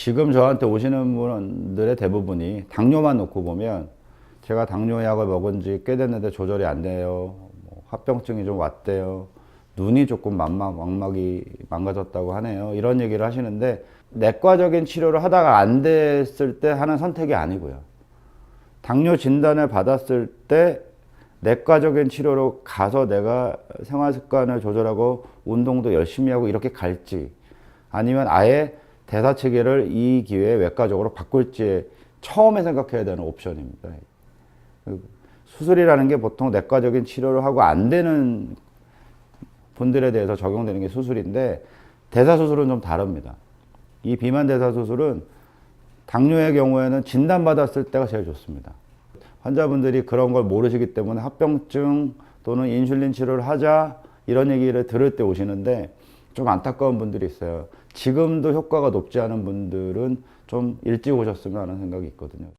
지금 저한테 오시는 분들의 대부분이 당뇨만 놓고 보면 제가 당뇨약을 먹은 지 꽤 됐는데 조절이 안 돼요. 뭐 합병증이 좀 왔대요. 눈이 조금 망막, 망막이 망가졌다고 하네요. 이런 얘기를 하시는데 내과적인 치료를 하다가 안 됐을 때 하는 선택이 아니고요. 당뇨 진단을 받았을 때 내과적인 치료로 가서 내가 생활 습관을 조절하고 운동도 열심히 하고 이렇게 갈지 아니면 아예 대사 체계를 이 기회에 외과적으로 바꿀지 처음에 생각해야 되는 옵션입니다. 수술이라는 게 보통 내과적인 치료를 하고 안 되는 분들에 대해서 적용되는 게 수술인데 대사 수술은 좀 다릅니다. 이 비만 대사 수술은 당뇨의 경우에는 진단받았을 때가 제일 좋습니다. 환자분들이 그런 걸 모르시기 때문에 합병증 또는 인슐린 치료를 하자 이런 얘기를 들을 때 오시는데 좀 안타까운 분들이 있어요. 지금도 효과가 높지 않은 분들은 좀 일찍 오셨으면 하는 생각이 있거든요.